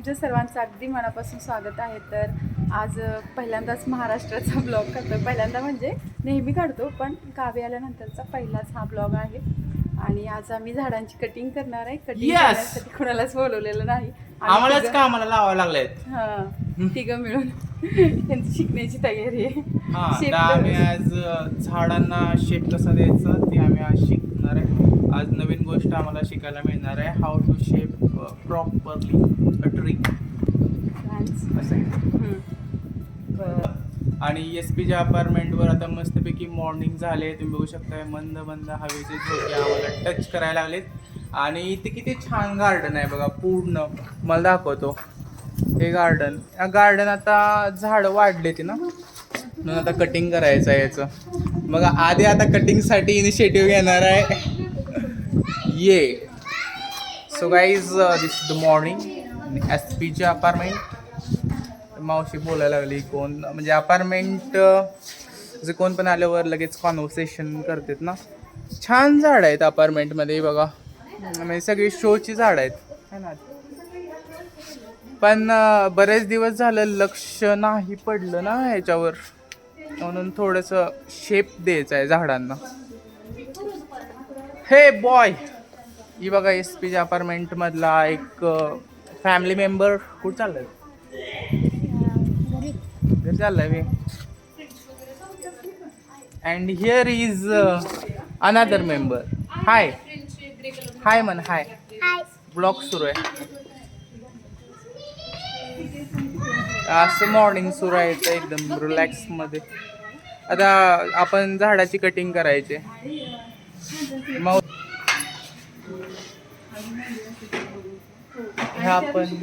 तुमच्या सर्वांचं अगदी मनापासून स्वागत आहे. तर आज पहिल्यांदाच महाराष्ट्राचा ब्लॉग करतो पहिल्यांदा म्हणजे नेहमी काढतो पण गावी आल्यानंतरचा पहिलाच हा ब्लॉग आहे. आणि आज आम्ही झाडांची कटिंग करणार आहे. Cutting Yes! करण्यासाठी कोणालाच बोलवलेलं नाही. आम्ही आम्हालाच तिघं- कामाला लावावं लागलेत हा तिघं मिळून. त्यांची शिकण्याची तयारी आहे. हा तर आम्ही कर- आज अ, झाडांना शेप कसा द्यायचा ते आम्ही आज शिकणार आहे. आज नवीन गोष्ट आम्हाला शिकायला मिळणार आहे. How to shape properly a tree Plants. असं आहे. हम्म. बरं. आणि एस पीच्या अपार्टमेंटवर आता मस्तपैकी मॉर्निंग झाले. तुम्ही बघू शकताय मंद मंद हवेचे झोके आम्हाला टच करायला लागलेत. आणि इथे किती छान गार्डन आहे बघा पूर्ण. मला दाखवतो. हे गार्डन या गार्डन आता झाडं वाढले ते ना. म्हणून आता कटिंग करायचं आहे याचं. मग आधी आता कटिंगसाठी इनिशिएटिव्ह घेणार आहे. ये. So guys this the morning S पीचे अपार्टमेंट मावशी बोलायला लागली कोण? म्हणजे अपार्टमेंट uh, जे कोण पण आल्यावर लगेच कॉन्व्हर्सेशन करतात ना. छान झाड आहेत अपार्टमेंटमध्ये बघा. म्हणजे सगळी शोची झाड आहेत. ना? पण uh, बरेच दिवस झालं लक्ष नाही पडलं ना ह्याच्यावर. म्हणून थोडंसं शेप द्यायचं आहे झाडांना. हे बॉय ही बघा एस पीच्या अपार्टमेंटमधला एक फॅमिली मेंबर कुठं चाललाय? घरी चाललाय way and here is another member hi hi man hi blog सुरू आहे. असं मॉर्निंग सुरू आहे एकदम रिलॅक्समध्ये. आता आपण झाडाची कटिंग करायची. मग ह्या पण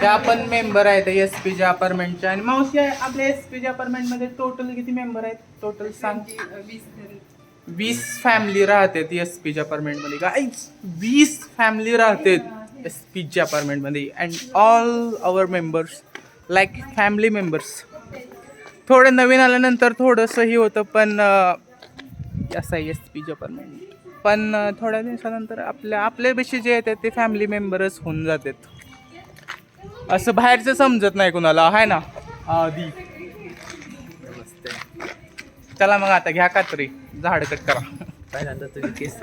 त्या आपण मेंबर आहेत एस पीच्या अपार्टमेंटच्या आणि मावशी आपल्या एस पीच्या अपार्टमेंटमध्ये टोटल किती मेंबर आहेत? टोटल सांग. वीस फॅमिली राहतात एस पीच्या अपार्टमेंटमध्ये गाईज वीस फॅमिली राहतात एस पीच्या अपार्टमेंटमध्ये and all our members like family members थोडं नवीन आल्यानंतर थोडंसं हे होतं पण असं आहे एस पीच्या अपार्टमेंट पण थोड्या दिवसानंतर आपल्या आपल्यापेक्षा जे येतात ते फॅमिली मेंबरच होऊन जातात. असं बाहेरचं समजत नाही कुणाला आहे ना? आधी चला मग आता घ्या कात्री झाड कट करा. पहिल्यांदा केस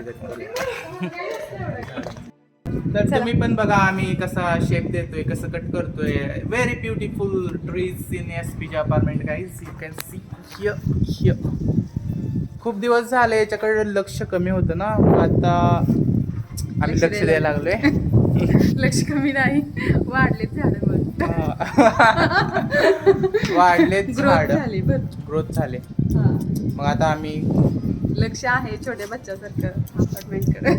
तर तुम्ही पण बघा आम्ही कसा शेप देतोय कसं कट करतोय. Very beautiful trees in S पीच्या apartment guys you can see here here खूप दिवस झाले याच्याकडे लक्ष कमी होतं ना. आता आम्ही लक्ष द्यायला लागलोय. लक्ष कमी नाही. वाढलेत झाड. ग्रोथ झाड ग्रोथ झाले. हा. मग आता आम्ही लक्ष आहे छोट्या बच्च्यासारखं अपार्टमेंटकडे.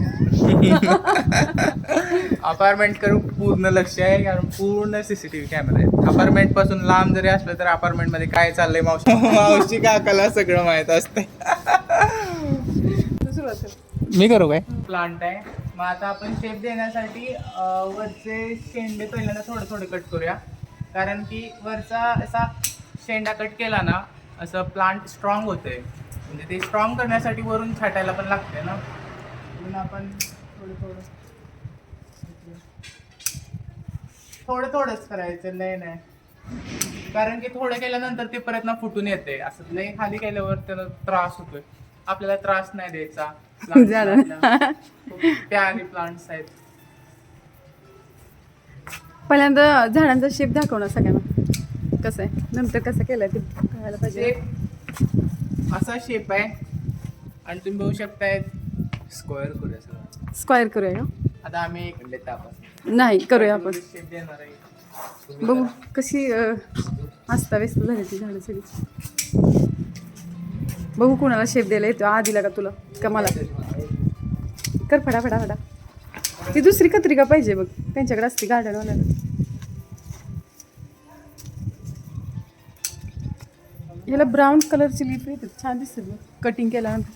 अपार्टमेंट करून पूर्ण लक्ष आहे कारण पूर्ण सीसीटीव्ही कॅमेरा आहे. अपार्टमेंटपासून लांब जरी असलं तर अपार्टमेंटमध्ये काय चाललंय मावशी? मावशी काकाला सगळं माहीत असते कर. मी करू काय? प्लांट आहे. मग आता आपण शेप देण्यासाठी वरचे शेंडे पहिल्यांदा थोडे थोडे कट करूया. कारण की वरचा असा शेंडा कट केला ना असं प्लांट स्ट्रॉंग होते म्हणजे ते स्ट्रॉंग करण्यासाठी वरून छाटायला पण लागते ना. म्हणून आपण थोडं थोडं. थोडं थोडंच करायचं नाही नाही. कारण की थोडं केल्यानंतर ते परत ना फुटून येते असं लय खाली केल्यावर त्याला त्रास होतोय. आपल्याला त्रास नाही द्यायचा. प्यारी प्लांट्स आहेत. पहिल्यांदा झाडांचा शेप दाखव ना सगळ्यांना. कसं आहे? नंतर कसं केलं ते कळायला पाहिजे. असा शेप आहे. आणि तुम्ही बघू शकताय स्क्वेअर करूया सगळं. स्क्वायर करूया का आता आम्ही नाही करूया आपण. शेप देणार आहे. बघू कशी असता व्यस्त झाली ती झाडं सगळी. बघू कोणाला शेप द्यायला येतो आधीला का तुला का मला? कर फडा फडा फडा. ती दुसरी कत्रिका पाहिजे बघ? त्यांच्याकडे असते गार्डनवाल्याला ह्याला ब्राऊन कलरची लिप येते. छान दिसते कटिंग केल्यानंतर.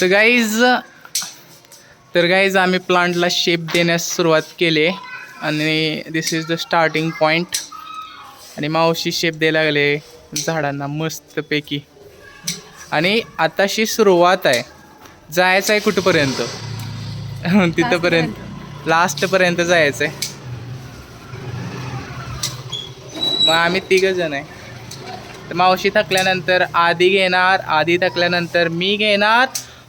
तर गाईज तर गाईज आम्ही प्लांटला शेप देण्यास सुरुवात केली. आणि this is the starting point आणि मावशी शेप द्यायला लागले. झाडांना मस्तपैकी. आणि आताशी सुरुवात आहे. जायचं आहे कुठपर्यंत? तिथंपर्यंत. लास्टपर्यंत जायचं आहे. मग आम्ही तिघ जण आहे. तर मावशी थकल्यानंतर आधी घेणार आधी थकल्यानंतर मी घेणार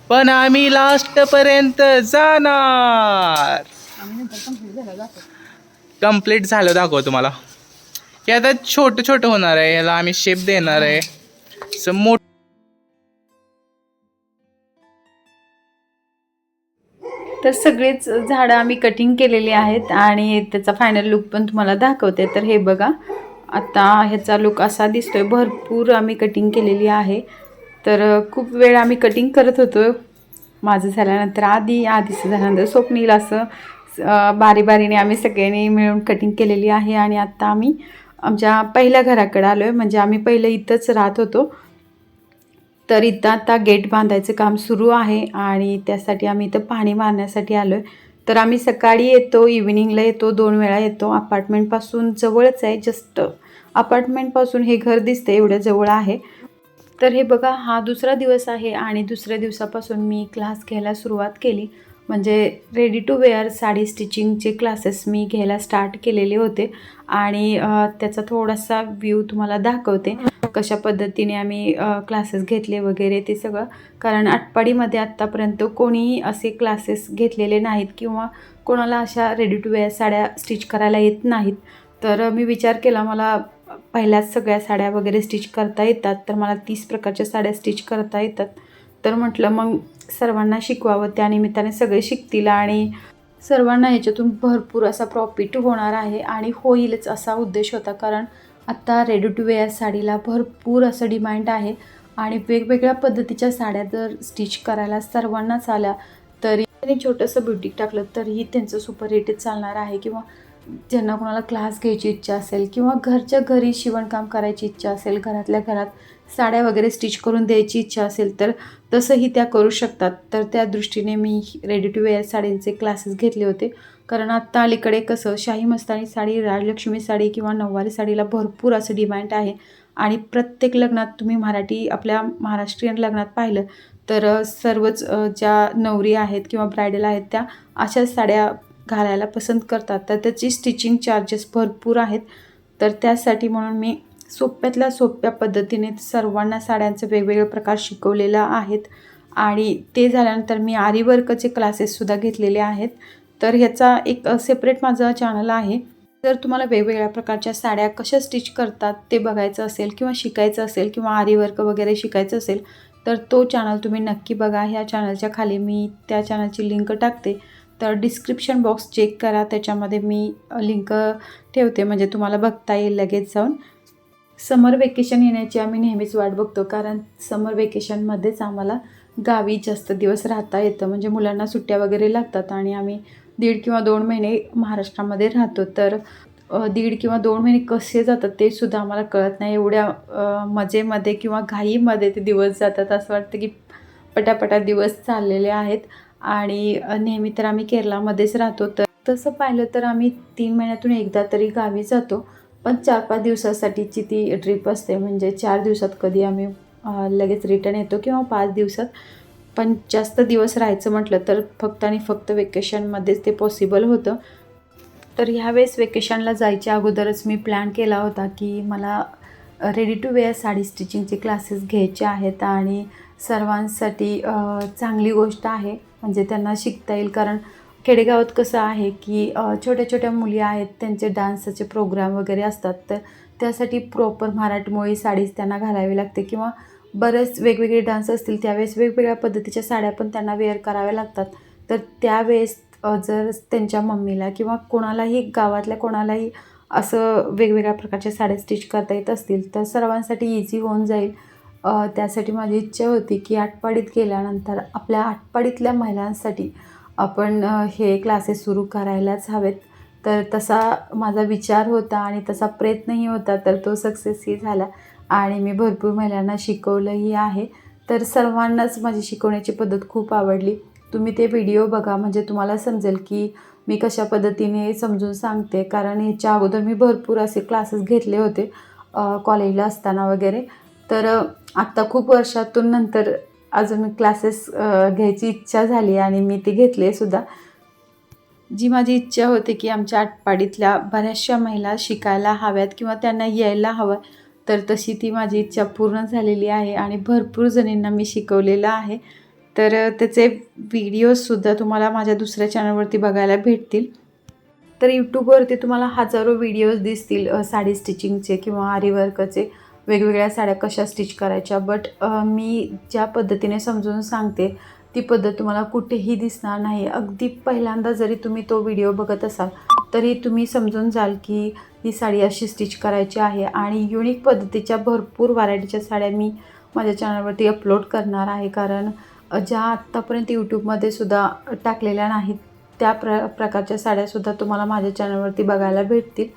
पण आम्ही लास्टपर्यंत जाणार. कंप्लीट झालं दाखव तुम्हाला. हे आता छोटं छोटं होणार आहे याला आम्ही शेप देणार आहे. असं मोठ तर सगळेच झाडं आम्ही कटिंग केलेली आहेत आणि त्याचा फायनल लुक पण तुम्हाला दाखवते. तर हे बघा आता ह्याचा लुक असा दिसतोय. भरपूर आम्ही कटिंग केलेली आहे. तर खूप वेळ आम्ही कटिंग करत होतो. माझं झाल्यानंतर आधी आधीचं झाल्यानंतर स्वप्नील असं बारी बारीने आम्ही सगळ्यांनी मिळून कटिंग केलेली आहे. आणि आत्ता आम्ही आमच्या पहिल्या घराकडे आलो आहे म्हणजे आम्ही पहिलं इथंच राहत होतो. तर इथं आता गेट बांधायचं काम सुरू आहे आणि त्यासाठी आम्ही इथं पाणी मारण्यासाठी आलो आहे तर आम्ही सकाळी येतो इव्हिनिंगला येतो दोन वेळा येतो. अपार्टमेंटपासून जवळच आहे जस्ट अपार्टमेंटपासून हे घर दिसते एवढं जवळ आहे. तर हे बघा हा दुसरा दिवस आहे आणि दुसऱ्या दिवसापासून मी क्लास घ्यायला सुरुवात केली. म्हणजे रेडी टू वेअर साडी स्टिचिंगचे क्लासेस मी घ्यायला स्टार्ट केलेले होते. आणि त्याचा थोडासा व्ह्यू तुम्हाला दाखवते. कशा पद्धतीने आम्ही क्लासेस घेतले वगैरे ते सगळं. कारण आटपाडीमध्ये आत्तापर्यंत कोणीही असे क्लासेस घेतलेले नाहीत किंवा कोणाला अशा रेडी टू वेअर साड्या स्टिच करायला येत नाहीत. तर मी विचार केला मला पहिल्याच सगळ्या साड्या वगैरे स्टिच करता येतात. तर मला तीस प्रकारच्या साड्या स्टिच करता येतात. तर म्हटलं मग सर्वांना शिकवावं. त्या निमित्ताने सगळे शिकतील आणि सर्वांना याच्यातून भरपूर असा प्रॉफिट होणार आहे आणि होईलच असा उद्देश होता. कारण आत्ता रेडी टू वेअर साडीला भरपूर असं डिमांड आहे आणि वेगवेगळ्या पद्धतीच्या साड्या जर स्टिच करायला सर्वांनाच आल्या तरी त्यांनी छोटंसं ब्युटिक टाकलं तरीही त्यांचं सुपर रेटेड चालणार आहे. किंवा ज्यांना कोणाला क्लास घ्यायची इच्छा असेल किंवा घरच्या घरी शिवणकाम करायची इच्छा असेल घरातल्या घरात साड्या वगैरे स्टिच करून द्यायची इच्छा असेल तर तसंही त्या करू शकतात. तर त्या दृष्टीने मी रेडी टू वेअर साडींचे क्लासेस घेतले होते. कारण आत्ता अलीकडे कसं शाही मस्तानी साडी राजलक्ष्मी साडी किंवा नऊवारी साडीला भरपूर असं डिमांड आहे. आणि प्रत्येक लग्नात तुम्ही मराठी आपल्या महाराष्ट्रीयन लग्नात पाहिलं तर सर्वच ज्या नवरी आहेत किंवा ब्रायडल आहेत त्या अशाच साड्या घालायला पसंत करतात. तर त्याची स्टिचिंग चार्जेस भरपूर आहेत. तर त्यासाठी म्हणून मी सोप्यातल्या सोप्या पद्धतीने सर्वांना साड्यांचे वेगवेगळे प्रकार शिकवलेलं आहेत. आणि ते झाल्यानंतर मी आरीवर्कचे क्लासेससुद्धा घेतलेले आहेत. तर ह्याचा एक सेपरेट माझा चॅनल आहे. जर तुम्हाला वेगवेगळ्या प्रकारच्या साड्या कशा स्टिच करतात ते बघायचं असेल किंवा शिकायचं असेल किंवा आरीवर्क वगैरे शिकायचं असेल तर तो चॅनल तुम्ही नक्की बघा. ह्या चॅनलच्या खाली मी त्या चॅनलची लिंक टाकते. तर डिस्क्रिप्शन बॉक्स चेक करा. त्याच्यामध्ये मी लिंक ठेवते. म्हणजे तुम्हाला बघता येईल लगेच जाऊन. समर वेकेशन येण्याची आम्ही नेहमीच वाट बघतो. कारण समर वेकेशनमध्येच आम्हाला गावी जास्त दिवस राहता येतं. म्हणजे मुलांना सुट्ट्या वगैरे लागतात आणि आम्ही दीड किंवा दोन महिने महाराष्ट्रामध्ये राहतो. तर दीड किंवा दोन महिने कसे जातात ते सुद्धा आम्हाला कळत नाही. एवढ्या मजेमध्ये किंवा घाईमध्ये ते दिवस जातात. असं वाटतं की पटापटा दिवस चाललेले आहेत. आणि नेहमी तर आम्ही केरलामध्येच राहतो तर तसं पाहिलं तर आम्ही तीन महिन्यातून एकदा तरी गावी जातो. पण चार पाच दिवसासाठीची ती ट्रिप असते म्हणजे चार दिवसात कधी आम्ही लगेच रिटर्न येतो किंवा पाच दिवसात. पण जास्त दिवस राहायचं म्हटलं तर फक्त आणि फक्त वेकेशनमध्येच ते पॉसिबल होतं. तर ह्यावेळेस वेकेशनला जायच्या अगोदरच मी प्लॅन केला होता की मला रेडी टू वेअर साडी स्टिचिंगचे क्लासेस घ्यायचे आहेत आणि सर्वांसाठी चांगली गोष्ट आहे. म्हणजे त्यांना शिकता येईल. कारण खेडेगावात कसं आहे की छोट्या छोट्या मुली आहेत त्यांचे डान्सचे प्रोग्राम वगैरे असतात. तर त्यासाठी प्रॉपर मराठमोळी साडीच त्यांना घालावी लागते किंवा बरेच वेगवेगळे डान्स असतील त्यावेळेस वेगवेगळ्या पद्धतीच्या साड्या पण त्यांना वेअर कराव्या लागतात. तर त्यावेळेस जर त्यांच्या मम्मीला किंवा कोणालाही गावातल्या कोणालाही असं वेगवेगळ्या प्रकारच्या साड्या स्टिच करता येत असतील तर सर्वांसाठी इझी होऊन जाईल. त्यासाठी माझी इच्छा होती की आटपाडीत गेल्यानंतर आपल्या आटपाडीतल्या महिलांसाठी आपण हे क्लासेस सुरू करायलाच हवेत. तर तसा माझा विचार होता आणि तसा प्रयत्नही होता तर तो सक्सेसही झाला. आणि मी भरपूर महिलांना शिकवलंही आहे. तर सर्वांनाच माझी शिकवण्याची पद्धत खूप आवडली. तुम्ही ते व्हिडिओ बघा म्हणजे तुम्हाला समजेल की मी कशा पद्धतीने समजून सांगते. कारण ह्याच्या अगोदर मी भरपूर असे क्लासेस घेतले होते कॉलेजला असताना वगैरे. तर आत्ता खूप वर्षातून नंतर अजून क्लासेस घ्यायची इच्छा झाली आणि मी ती घेतले सुद्धा. जी माझी इच्छा होती की आमच्या आटपाडीतल्या बऱ्याचशा महिला शिकायला हव्यात किंवा त्यांना यायला हवं तर तशी ती माझी इच्छा पूर्ण झालेली आहे आणि भरपूर जणींना मी शिकवलेलं आहे. तर त्याचे व्हिडिओजसुद्धा तुम्हाला माझ्या दुसऱ्या चॅनलवरती बघायला भेटतील. तर यूट्यूबवरती तुम्हाला हजारो व्हिडिओज दिसतील साडी स्टिचिंगचे किंवा आरी वर्कचे वेगवेगळ्या साड्या कशा स्टिच करायच्या. बट मी ज्या पद्धतीने समजून सांगते ती पद्धत तुम्हाला कुठेही दिसणार नाही. अगदी पहिल्यांदा जरी तुम्ही तो व्हिडिओ बघत असाल तरी तुम्ही समजून जाल की ही साडी अशी स्टिच करायची आहे. आणि युनिक पद्धतीच्या भरपूर व्हरायटीच्या साड्या मी माझ्या चॅनलवरती अपलोड करणार आहे. कारण ज्या आत्तापर्यंत यूट्यूबमध्ये सुद्धा टाकलेल्या नाहीत त्या प्र प्रकारच्या साड्यासुद्धा तुम्हाला माझ्या चॅनलवरती बघायला भेटतील.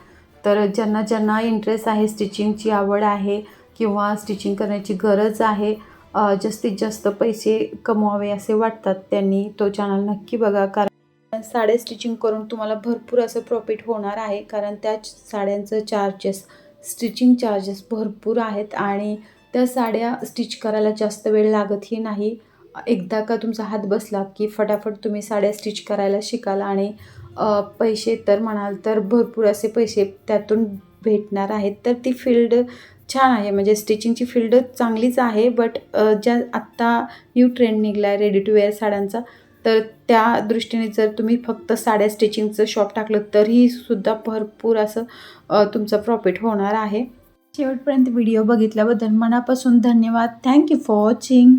तर ज्यांना ज्यांना इंटरेस्ट आहे स्टिचिंगची आवड आहे किंवा स्टिचिंग करण्याची गरज आहे जास्तीत जास्त पैसे कमवावे असे वाटतात त्यांनी तो चॅनल नक्की बघा. कारण साड्या स्टिचिंग करून तुम्हाला भरपूर असं प्रॉफिट होणार आहे. कारण त्या साड्यांचं चार्जेस स्टिचिंग चार्जेस भरपूर आहेत आणि त्या साड्या स्टिच करायला जास्त वेळ लागतही नाही. एकदा का तुमचा हात बसला की फटाफट तुम्ही साड्या स्टिच करायला शिकाल आणि पैसे तर म्हणाल तर भरपूर असे पैसे त्यातून भेटणार आहेत. तर ती फील्ड छान आहे. म्हणजे स्टिचिंगची फील्ड चांगलीच आहे बट ज्या आत्ता न्यू ट्रेंड निघला आहे रेडी टू वेअर साड्यांचा तर त्या दृष्टीने जर तुम्ही फक्त साड्या स्टिचिंगचं शॉप टाकलं तरीही सुद्धा भरपूर असं तुमचं प्रॉफिट होणार आहे. शेवटपर्यंत व्हिडिओ बघितल्याबद्दल मनापासून धन्यवाद. Thank you for watching